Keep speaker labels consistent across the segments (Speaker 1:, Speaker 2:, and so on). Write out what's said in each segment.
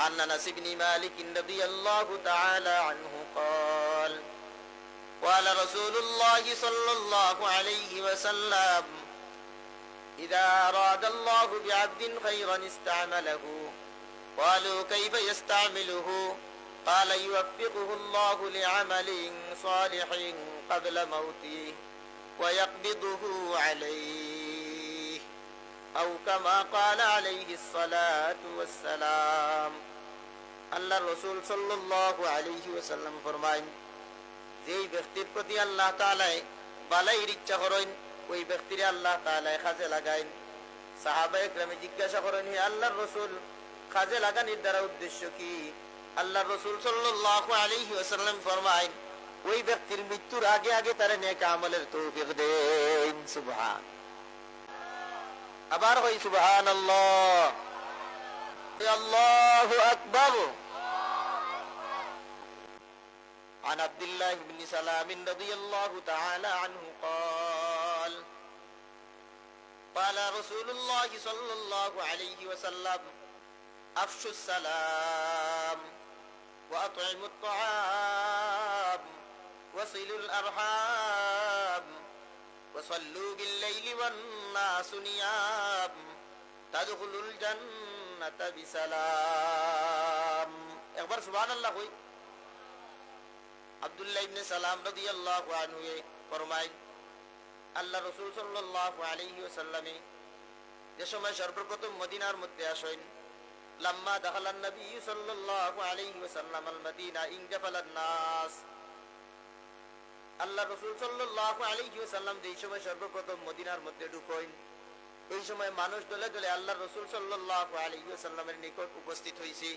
Speaker 1: عن أنس بن مالك رضي الله تعالى عنه قال قال رسول الله صلى الله عليه وسلم إذا أراد الله بعبد خيرا استعمله قالوا كيف يستعمله؟ قال يوفقه الله لعمل صالح قبل موته ويقبضه عليه. أو كما قال عليه الصلاة والسلام আল্লাহ রসুল সাল্লাহ আলাইহি ওয়াসাল্লাম ফরমাইন যেই ব্যক্তির প্রতি আল্লাহ তাআলাই বালাইর ইচ্ছা করেন ওই ব্যক্তিরে আল্লাহ তাআলাই কাজে লাগাইন সাহাবায়ে গ্রামে জিজ্ঞাসা করেন হে আল্লাহর রসুল কাজে লাগানির দ্বারা উদ্দেশ্য কি আল্লাহ রসুল সাল্লাল্লাহু আলাইহি ওয়াসাল্লাম ফরমাইন ওই ব্যক্তির মৃত্যুর আগে আগে তার নেক আমলের তৌফিক দেন সুবহান আবার হই সুবহান আল্লাহ আল্লাহু আকবার عن عبد الله بن سلام رضي الله تعالى عنه قال قال رسول الله صلى الله عليه وسلم أفشوا السلام وأطعموا الطعام وصلوا الأرحام وصلوا بالليل والناس نيام تدخلوا الجنة بسلام একবার সুবহান আল্লাহ কই আব্দুল্লাহ ইবনে সালাম রাদিয়াল্লাহু আনহু ফরমায় আল্লাহ রাসূল সাল্লাল্লাহু আলাইহি ওয়াসাল্লামে যে সময় সর্বপ্রথম মদিনার মধ্যে আসেন লাম্মা দাখালান নবী সাল্লাল্লাহু আলাইহি ওয়াসাল্লাম আল মদিনা ইনজাফালান নাস আল্লাহ রাসূল সাল্লাল্লাহু আলাইহি ওয়াসাল্লাম যেই সময় সর্বপ্রথম মদিনার মধ্যে ঢুকইন এই সময় মানুষ দলে দলে আল্লাহ রাসূল সাল্লাল্লাহু আলাইহি ওয়াসাল্লামের নিকট উপস্থিত হইছে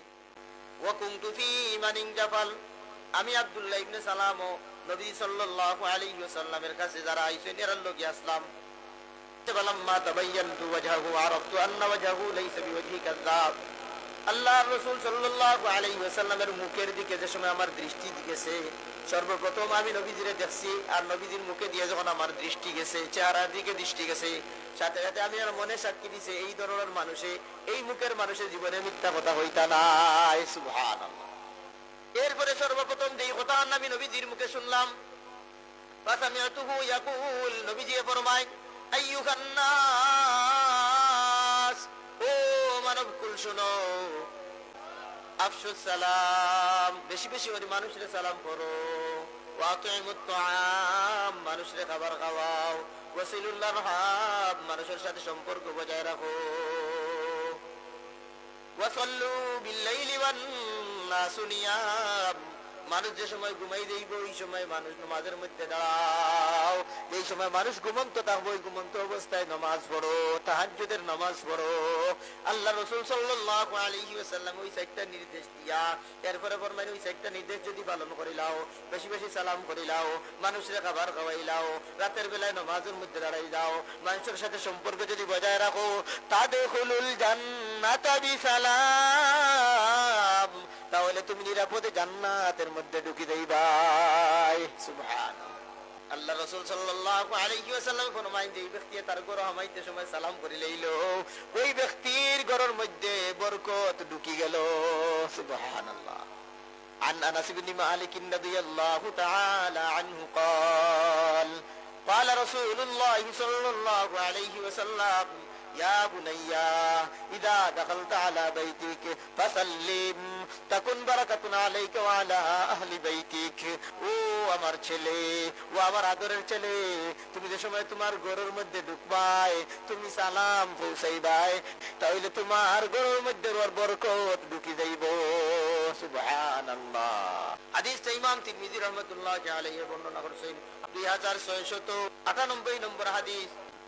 Speaker 1: ওয়া কুনতু ফি মান ইনজাফাল আমি আব্দুল্লাহ ইবনে সালাম ও নবী সাল্লাল্লাহু আলাইহি ওয়াসাল্লামের কাছে যারা আইছেন এর লোকে আসলাম فلما تبينت وجهه عرفت ان وجهه ليس بوجه كذاب আল্লাহ রসুল মুখের দিকে যে সময় আমার দৃষ্টি সর্বপ্রথম আমি নবীজিরে দেখছি আর নবীজির মুখে দিয়ে যখন আমার দৃষ্টি গেছে, চেহারার দিকে দৃষ্টি গেছে, সাথে সাথে আমি আর মনে সাক্ষী দিছে, এই ধরনের মানুষে, এই মুখের মানুষের জীবনে মিথ্যা কথা হইতা সুবহানাল্লাহ। এরপরে সর্বপ্রথম যেই কথা আমি নবীজির মুখে শুনলাম নবীজি ফরমায় ও মানব কুল শোনো। আফসুস, সালাম। বেশি বেশি করে মানুষের সালাম করো মানুষের খাবার খাওয়াও। ওয়াসিলুল্লাহ মানুষের সাথে সম্পর্ক বজায় রাখো। ওয়াসাল্লু বিল্লাইলি ওয়ান নাসু নিয়াম। মানুষ যে সময় ঘুমাই দেইব ওই সময় মানুষ নামাজের মধ্যে দাঁড়াও। এই সময় মানুষ ঘুমন্ত থাকব ওই ঘুমন্ত অবস্থায় নামাজ পড়ো, তাহাজ্জুদের নামাজ পড়ো। আল্লাহ রসুল ওয়াসাল্লাম ওই সাইটটা নির্দেশ দিয়া, এরপরে ফরমাইন ওই সাইটটা নির্দেশ যদি পালন করিলাও বেশি বেশি সালাম করিলাও মানুষের খাবার খাওয়াইলাও রাতের বেলায় নামাজের মধ্যে দাঁড়াই যাও মানুষের সাথে সম্পর্ক যদি বজায় রাখো, তাদখুলুল জান্নাতা বিসালাম। তাহলে তুমি নিরাপদে জান্নাতের মধ্যে ঢুকি দেইবাই সুবহান আল্লাহ রাসূল সাল্লাল্লাহু আলাইহি ওয়াসাল্লাম ফরমাইন যে ব্যক্তি তার ঘর হামাইতে সময় সালাম করে লইল ওই ব্যক্তির ঘরের মধ্যে বরকত ঢুকি গেল সুবহানাল্লাহ عن انس بن مالك رضي الله تعالى عنه قال قال رسول الله صلى الله عليه وسلم يا بني إذا دخلت على بيتك فسلم تكن بركة عليك وعلى أهل بيتك ও আমার ছেলে ও আমার আদরের ছেলে তুমি যে সময় তোমার ঘরের মধ্যে ঢুকবাই তুমি সালাম পৌঁছাইবাই তাহলে তোমার ঘরের মধ্যে ওর বরকত ঢুকি যাইব সুবহানাল্লাহ হাদিসটা ইমাম তিরমিজি রহমাতুল্লাহ আলাইহি বর্ণনা করেছেন 2698 নম্বর হাদিস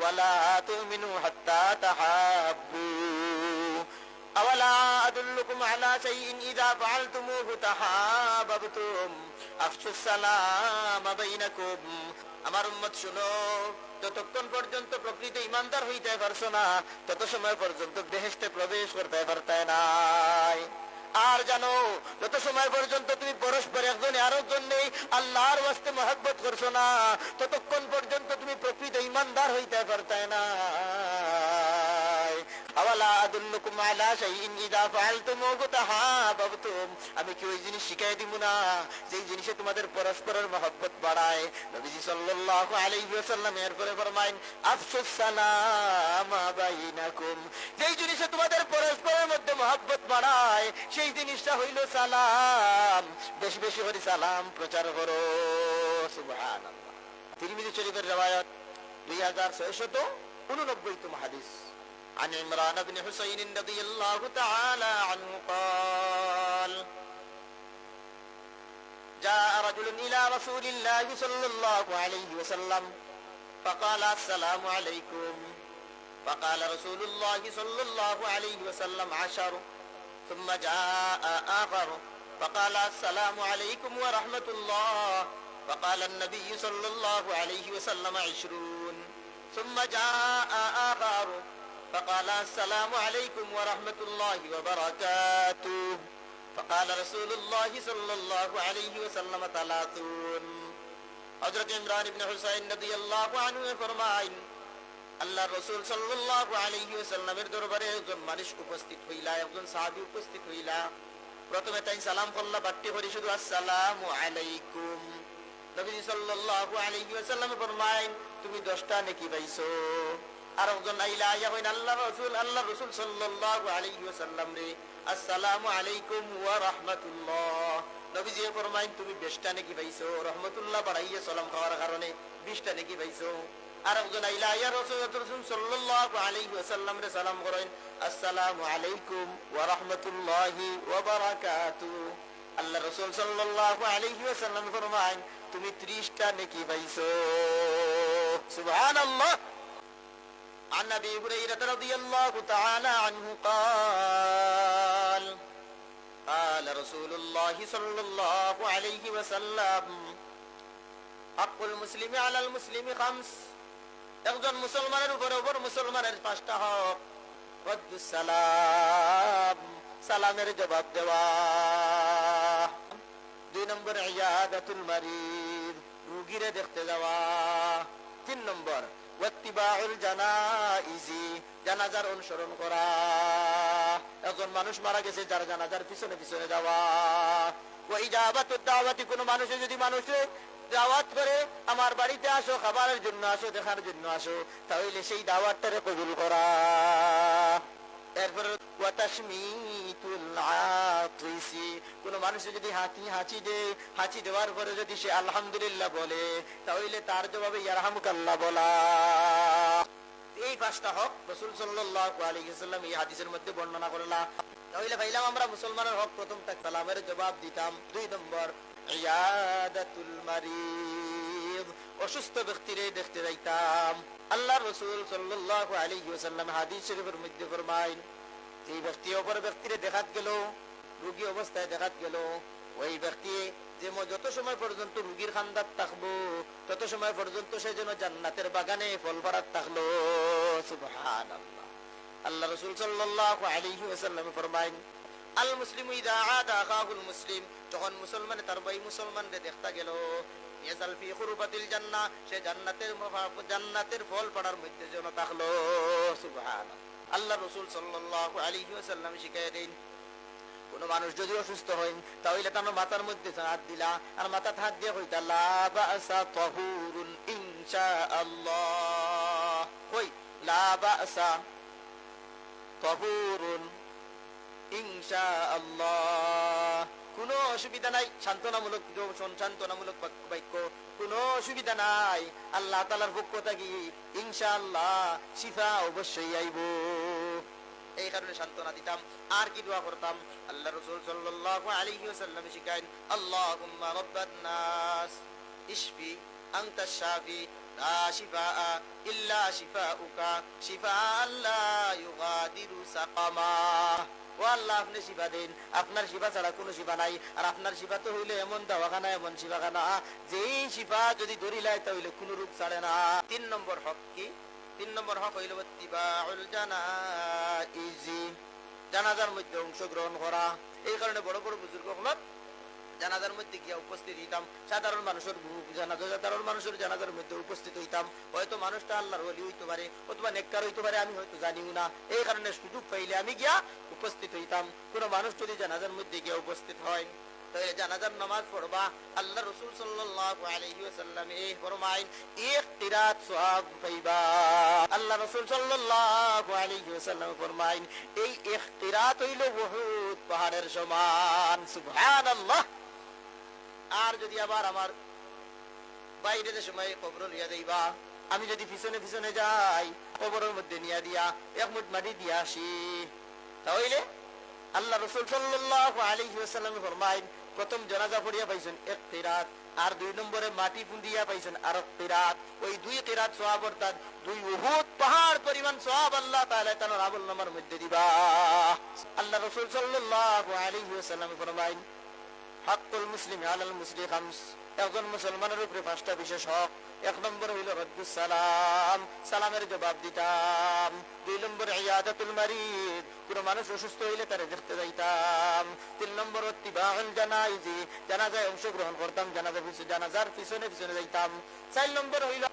Speaker 1: ولا تؤمنوا حتى تحابوا أولا أدلكم على شيء إذا فعلتموه تحاببتم أفشوا السلام بينكم আমার উম্মত শুনো যতক্ষণ পর্যন্ত প্রকৃত ইমানদার হইতে পারছো না তত সময় পর্যন্ত বেহেশতে প্রবেশ করতে পারতে নাই আর জানো যত সময় পর্যন্ত তুমি পরস্পর একজন আরেকজন নেই আল্লাহর ওয়াস্তে মহব্বত করছো না ততক্ষণ পর্যন্ত আমি কি ওই জিনিস শিখাই দিব না? যেই জিনিসে তোমাদের পরস্পরের মহব্বত বাড়ায়। নবীজি এরপরে ফরমাইন জিনিসে তোমাদের পরস্পরের মধ্যে মহব্বত বাড়ায়, সেই জিনিসটা হইল সালাম। বেশি বেশি করে সালাম প্রচার করো। সুবহানাল্লাহ। তিরমিজি শরীফের রওয়ায়াত দুই হাজার ছয়শত উননব্বইতম হাদিস। عن عمران بن حسين رضي الله تعالى عنه قال جاء رجل إلى رسول الله صلى الله عليه وسلم فقال السلام عليكم. فقال رسول الله صلى الله عليه وسلم عشر ثم جاء آخر فقال السلام عليكم ورحمة الله. فقال النبي صلى الله عليه وسلم عشرون ثم جاء آخر فقال السلام عليكم ورحمة الله وبركاته فقال رسول الله صلى الله عليه وسلم ثلاثون হযরত ইমরান ইবনে হুসাইন রাদিয়াল্লাহু আনহু ফরমাইন আল্লাহ রাসূল সাল্লাল্লাহু আলাইহি ওয়াসাল্লামের দরবারে একজন মানুষ উপস্থিত হইলা একজন সাহাবী উপস্থিত হইলা প্রথমে তাই সালাম করলা বাট্টি করে শুধু আসসালামু আলাইকুম নবীজি সাল্লাল্লাহু আলাইহি ওয়াসাল্লাম ফরমাইন তুমি 10টা নেকি পাইছো আর তুমি বেশটা নাকি পাইছো? রহমতুল্লাহ নাকি পাইছো। আর একজন আইলা আইয়া রাসূল রাসূল সাল্লাল্লাহু আলাইহি ওয়াসাল্লাম রে, সালাম করেন, আসসালামু আলাইকুম ওয়া রাহমাতুল্লাহি ওয়া বারাকাতুহু। আল্লাহ রাসূল সাল্লাল্লাহু আলাইহি ওয়াসাল্লাম ফরমাইন, তুমি 30টা নাকি পাইছো। সুবহানাল্লাহ। عن ابي هريره رضي الله تعالى عنه قال قال رسول الله صلى الله عليه وسلم حق المسلم على المسلم خمس একজন মুসলমানের উপর উপর মুসলমানের পাঁচটা হক রদ্দুস সালাম সালামের জবাব দেওয়া দুই নম্বর ইয়াদাতুল মারিদ রুগীরে দেখতে যাওয়া তিন নম্বর জানাজার অনুসরণ করা। একজন মানুষ মারা গেছে, যার জানাজার পিছনে পিছনে যাওয়া। ওই জাবাতুদ দাওয়াতি, কোনো মানুষে যদি মানুষে দাওয়াত করে, আমার বাড়িতে আসো, খাবারের জন্য আসো, দেখার জন্য আসো তাহলে সেই দাওয়াতটারে কবুল করা। এরপরে ওয়াতাশমিতুল আতিসি কোন মানুষ যদি হাতি, হাঁচি দে, হাঁচি দেওয়ার পরে যদি সে আলহামদুলিল্লাহ বলে, তাহলে তার জবাবে ইয়ারহামুকাল্লাহ বলা। এই পাঁচটা হক রসুল আলাইহি এই হাদিসের মধ্যে বর্ণনা করলাম তাহলে ভাইলাম, আমরা মুসলমানের হক প্রথমটা সালামের জবাব দিতাম। দুই নম্বর অসুস্থ ব্যক্তিরে দেখতে যাইতাম। আল্লাহ রসুল সাল্লাল্লাহু আলাইহি ওয়াসাল্লাম হাদিস শরীফের মধ্যে ফরমাইন। যে ব্যক্তি অপর ব্যক্তিরে দেখাত গেল। রোগী অবস্থায় দেখাত গেল। ওই ব্যক্তি যে যত সময় পর্যন্ত রুগীর খান্দাত থাকব, তত সময় পর্যন্ত সে যেন জান্নাতের বাগানে ফল পাড়াত থাকল। আল্লাহ রসুল ওয়াসাল্লাম ফরমাইন আল মুসলিম মুসলিম। যখন মুসলমানে তার ভাই মুসলমানরে দেখতা গেল জান্নাতের জান্নাতের ফল আল্লাহ রসুল সাল্লাল্লাহু আলাইহি ওয়াসাল্লাম দেন কোন মানুষ যদি অসুস্থ হয় তাহলে তার মাথার মধ্যে হাত দিলা, আর মাথা হাত দিয়ে তাহুরুন ইনশাআল্লাহ। কোনো অসুবিধা নাই, সান্ত্বনামূলক বাক্য কোনো অসুবিধা নাই। আল্লাহ তালার পক্ষ থাকি ইনশাআল্লাহ শিফা অবশ্যই আইব। এই কারণে সান্ত্বনা দিতাম, আর কি দোয়া করতাম। আল্লাহ রসুল সাল্লাল্লাহু আলাইহি ওয়াসাল্লাম শিখাইন রাব্বান নাস, ইশফি আনতা শাফি শিফাআ ইল্লা শিফাউকা শিফাআন লা ইউগাদিরু সাকামা। ও আল্লাহ, আপনি শিবা দেন। আপনার শিবা ছাড়া কোনো শিবা নাই। আর আপনার শিবা তো হইলে এমন দাওয়াখানা, এমন শিবাখানা যেই শিবা যদি ধরিলাই তা হইলে কোনো রূপ ছাড়ে না। তিন নম্বর হক কি? তিন নম্বর হক হইল জানাজার মধ্যে অংশগ্রহণ করা। এই কারণে বড় বড় বুজুর্গ জানাজার মধ্যে গিয়া উপস্থিত হইতাম। সাধারণ মানুষের জানাজা সাধারণ মানুষের জানাজার মধ্যে উপস্থিত হইতাম। হয়তো মানুষটা আল্লাহর ওলি হইতে পারে, অথবা নেককার হইতে পারে, আমি হয়তো জানিও না। এই কারণে সুযোগ পাইলে আমি গিয়া উপস্থিত হইতাম। কোন মানুষ যদি জানাজার মধ্যে গিয়া উপস্থিত হয় জানাজার নামাজ পড়বা। আল্লাহ রসুল ফরমাইন, এক পাইবা আল্লাহ রসুল ফরমাইন, এই এক হইল বহুত পাহাড়ের সমান। আর যদি আবার আমার বাইরে যে সময় কবর লিয়া দেইবা আমি যদি পিছনে পিছনে যাই, কবরের মধ্যে নিয়া দিয়া, এক মুঠ মাটি দিয়া আসি, তাহলে আল্লাহ রসুল আলাইহি ওয়াসাল্লাম ফরমাইন প্রথম জনাজা পড়িয়া পাইছেন এক তেরাত আর দুই নম্বরে মাটি পুঁদিয়া পাইছেন আর এক কিরাত। ওই দুই তেরাত সওয়াব অর্থাৎ দুই উহুদ পাহাড় পরিমাণ সোহাব আল্লাহ তাহলে তার আবুল নামার মধ্যে দিবা। আল্লাহ রসুল সাল্লাহ ওয়াসাল্লাম ফরমাইন, হাক্কুল মুসলিম আলাল মুসলিম একজন মুসলমানের উপরে পাঁচটা বিশেষ হক। এক নম্বর হইল রদ্দুস সালাম। সালামের জবাব দিতাম। দুই নম্বর ইয়াদাতুল মারিদ। কোন মানুষ অসুস্থ হইলে তারে দেখতে যাইতাম। তিন নম্বর তিবাহুল জানাইজি জানাজায় অংশগ্রহণ করতাম জানাজা পিছু জানাজার পিছনে পিছনে যাইতাম। চার নম্বর হইল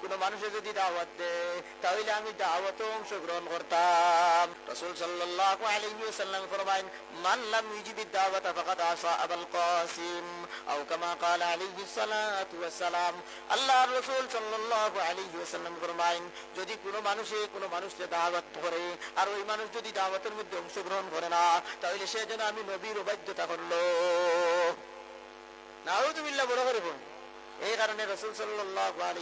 Speaker 1: কোন মানুষে যদি দাওয়াত দেয় তাহলে আমি দাওয়াতে অংশগ্রহণ করতাম। রাসূল সাল্লাল্লাহু আলাইহি ওয়াসাল্লাম ফরমায়েন, মান লাম ইউজিবি ফাকাদ আসা আবাল কাসিম, আও কামা قال আলাইহি সালাতু ওয়াসালাম আল্লাহর রাসূল সাল্লাল্লাহু আলাইহি ওয়াসাল্লাম ফরমায়েন যদি কোন মানুষে কোন মানুষকে দাওয়াত করে আর ওই মানুষ যদি দাওয়াতের মধ্যে অংশগ্রহণ করে না তাহলে সে যেন আমি নবীর অবাধ্যতা করলো নাউযুবিল্লাহ বড় করে বলুন এই কারণে রসুল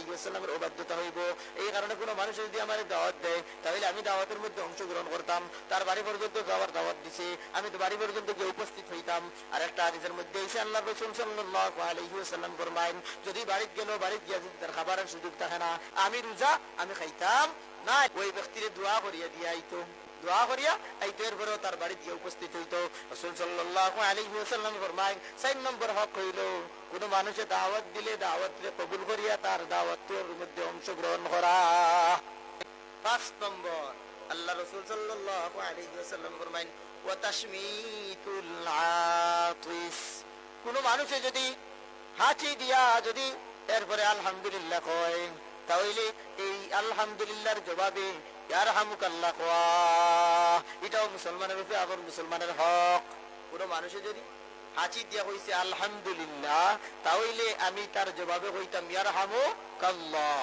Speaker 1: ওয়াসাল্লামের অবাধ্যতা হইব। এই কারণে কোনো মানুষ যদি আমার দাওয়াত দেয়, তাহলে আমি দাওয়াতের মধ্যে অংশগ্রহণ করতাম। তার বাড়ি পর্যন্ত যাওয়ার দাওয়াত দিছে। আমি তো বাড়ি পর্যন্ত গিয়ে উপস্থিত হইতাম। আর একটা হাদিসের মধ্যে এসে আল্লাহ রসুল ওয়াসাল্লাম ফরমায়েন, যদি বাড়িতে গেল, বাড়িতে গিয়ে যদি তার খাবারের সুযোগ থাকে না, আমি রোজা আমি খাইতাম না। ওই ব্যক্তির দোয়া করিয়া দিয়া আইতো দোয়া করিয়া আইতো এরপরেও তার বাড়িতে গিয়ে উপস্থিত হইতো রসুল সাল্লাল্লাহু আলাইহি ওয়াসাল্লাম ফরমায় চার নম্বর হক হইল, কোন মানুষে দাওয়াত দিলে দাওয়াত কবুল করিয়া তার দাওয়াতের মধ্যে অংশগ্রহণ করা। পাঁচ নম্বর, আল্লাহ রসুল সাল্লাল্লাহু আলাইহি ওয়াসাল্লাম ফরমাইন ওয়া তাশমিতুল আতিস। কোন মানুষে যদি হাঁচি দিয়া যদি এরপরে আলহামদুলিল্লাহ কয়, তাহলে এই আলহামদুলিল্লাহর জবাবে এটাও মুসলমানের রূপে আবার মুসলমানের হক। কোনো মানুষে যদি হাঁচি দিয়া হইছে আলহামদুলিল্লাহ তাহলে আমি তার জবাবে হইতাম ইয়ারহামু কাল্লাহ